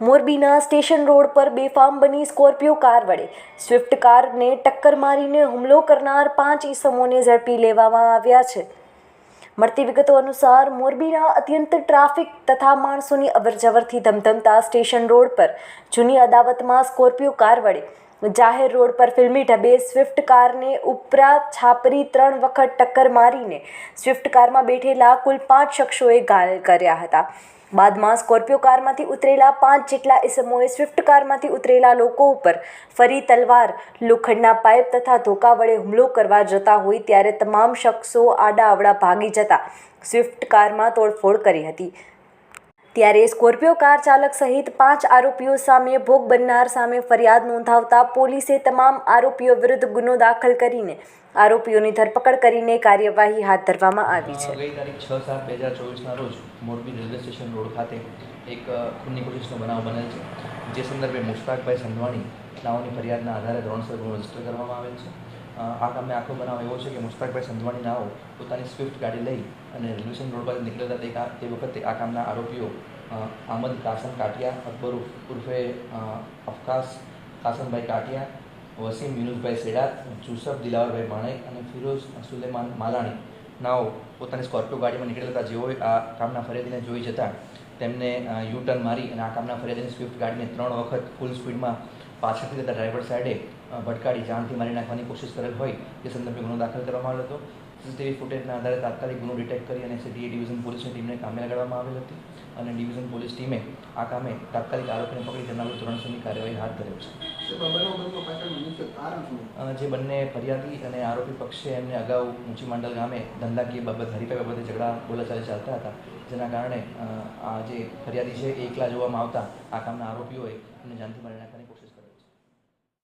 મોરબીના station road પર બેફામ બની સ્કોર્પિયો કાર વડે. સ્વિફ્ટ કારને ટક્કર મારીને હુમલો કરનાર પાંચ ઈસમોને ઝડપી લેવામાં આવ્યા છે. મળતી વિગતો અનુસાર મોરબીના અત્યંત ટ્રાફિક તથા માણસોની અવરજવરથી ધમધમતા સ્ટેશન રોડ પર જૂની અદાવતમાં સ્કોર્પિયો કાર વડે. જાહેર રોડ પર ફિલ્મી ઢબે સ્વિફ્ટ કારને ઉપરા છાપરી ત્રણ વખત ટક્કર મારીને સ્વિફ્ટ કારમાં બેઠેલા કુલ પાંચ શખ્સોએ ઘાયલ કર્યા હતા. બાદમાં સ્કોર્પિયો કારમાંથી ઉતરેલા પાંચ જેટલા ઇસમોએ સ્વિફ્ટ કારમાંથી ઉતરેલા લોકો ઉપર ફરી તલવાર, લોખંડના પાઇપ તથા ધોકા વડે હુમલો કરવા જતા હોય ત્યારે તમામ શખ્સો આડાઅવડા ભાગી જતા સ્વિફ્ટ કારમાં તોડફોડ કરી હતી. ત્યારે સ્કોર્પિયો કાર ચાલક સહિત પાંચ આરોપીઓ સામે ભોગ બનનાર સામે ફરિયાદ નોંધાવતા પોલીસે તમામ આરોપીઓ વિરુદ્ધ ગુનો દાખલ કરીને આરોપીઓની ધરપકડ કરીને કાર્યવાહી હાથ ધરવામાં આવી છે. ગઈ તારીખ છ સાત બે હજાર ચોવીસના રોજ મોરબી રેલવે સ્ટેશન રોડ ખાતે એક ખૂનની કોશિશનો બનાવ બનેલ છે, જે સંદર્ભે મુશ્તાકભાઈ સંધવાણી નાઓની ફરિયાદના આધારે ધોરણસર ગુનો રજિસ્ટર કરવામાં આવેલ છે. આ કામે આખો બનાવ એવો છે કે મુસ્તાકભાઈ સંધવાણી નાઓ પોતાની સ્વિફ્ટ ગાડી લઈ અને રેલવે રોડ પર નીકળતા તે તે વખતે આ કામના આરોપીઓ આમદ કાસમ કાટિયા, અકબર ઉર્ફ- અફકાસ કાસમભાઈ કાટિયા, વસીમ યુનુસભાઈ સેડાત, જુસફ દિલાવરભાઈ માણેક અને ફિરોઝ સુલેમાન માલાણી નાઓ પોતાની સ્કોર્પિયો ગાડીમાં નીકળેલા હતા. જેઓએ આ કામના ફરિયાદીને જોઈ જતા તેમને યુ ટર્ન મારી અને આ કામના ફરિયાદીની સ્વિફ્ટ ગાડીને ત્રણ વખત ફૂલ સ્પીડમાં પાછળથી જતા ડ્રાઈવર સાઈડે ભટકાડી જાનથી મારી નાખવાની કોશિશ કરેલ હોય તે સંદર્ભે ગુનો દાખલ કરવામાં આવ્યો હતો. સીસીટીવી ફૂટેજના આધારે તાત્કાલિક ગુનો ડિટેક્ટ કરી અને સીટીએ ડિવિઝન પોલીસની ટીમને કામે લગાડવામાં આવેલ હતી અને ડિવિઝન પોલીસ ટીમે આ કામે તાત્કાલિક આરોપીને પકડી તેના ધોરણસરની કાર્યવાહી હાથ ધરી છે. જે બંને ફરિયાદી અને આરોપી પક્ષે એમને અગાઉ ઊંચી માંડલ ગામે ધંધાકીય બાબત હરીફાઈ બાબતે ઝઘડા બોલાચાલી ચાલતા હતા. જેના કારણે આ જે ફરિયાદી છે એ એકલા જોવામાં આવતા આ કામના આરોપીઓએ એમને જાનથી મારી નાખવાની કોશિશ